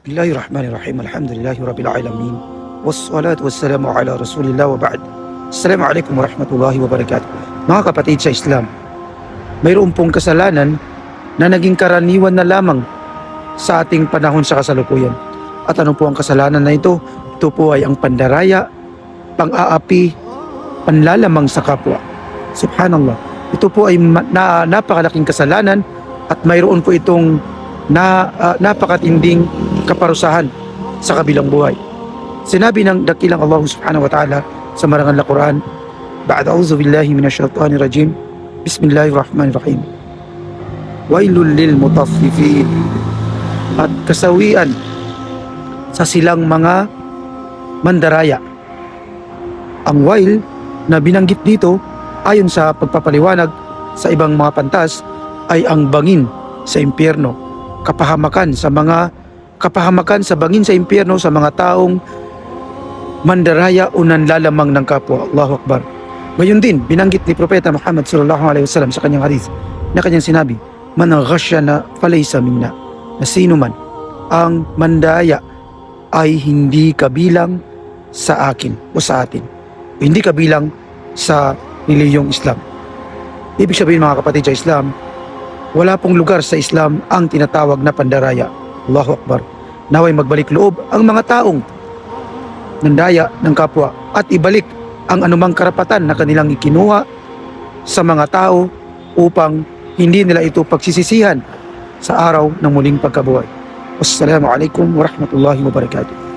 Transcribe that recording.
Bismillahirrahmanirrahim. Alhamdulillahi Rabbil Alamin. Wassalatu wassalamu ala Rasulillah wa ba'd. Assalamualaikum warahmatullahi wabarakatuh. Mga kapatid sa Islam, mayroon pong kasalanan na naging karaniwan na lamang sa ating panahon sa kasalukuyan. At ano po ang kasalanan na ito? Ito po ay ang pandaraya, pang-aapi, panlalamang sa kapwa. Subhanallah. Ito po ay na, napakalaking kasalanan at mayroon po itong na ah, napakatinding kaparusahan sa kabilang buhay. Sinabi ng dakilang Allah subhanahu wa ta'ala sa marangal na Quran, Ba'd a'udhu billahi minash shaitanir rajim. Bismillahirrahmanirrahim. Wailul lil mutaffifin. At kasawian sa silang mga mandaraya. Ang wail na binanggit dito ayon sa pagpapaliwanag sa ibang mga pantas ay ang bangin sa impyerno kapahamakan sa mga kapahamakan sa bangin sa impyerno sa mga taong mandaraya o nanlalamang ng kapwa. Allahu Akbar. Ngayon din, binanggit ni Propeta Muhammad sallallahu alaihi wasallam sa kanyang hadith na kanyang sinabi, Man na falaysa minna. Na sino man ang mandaya ay hindi kabilang sa akin o sa atin. O hindi kabilang sa niliyong Islam. Ibig sabihin mga kapatid sa Islam, wala pong lugar sa Islam ang tinatawag na pandaraya. Allahu Akbar. Naway magbalik loob ang mga taong nandaya ng kapwa at ibalik ang anumang karapatan na kanilang ikinuha sa mga tao upang hindi nila ito pagsisisihan sa araw ng muling pagkabuhay. Wassalamualaikum warahmatullahi wabarakatuh.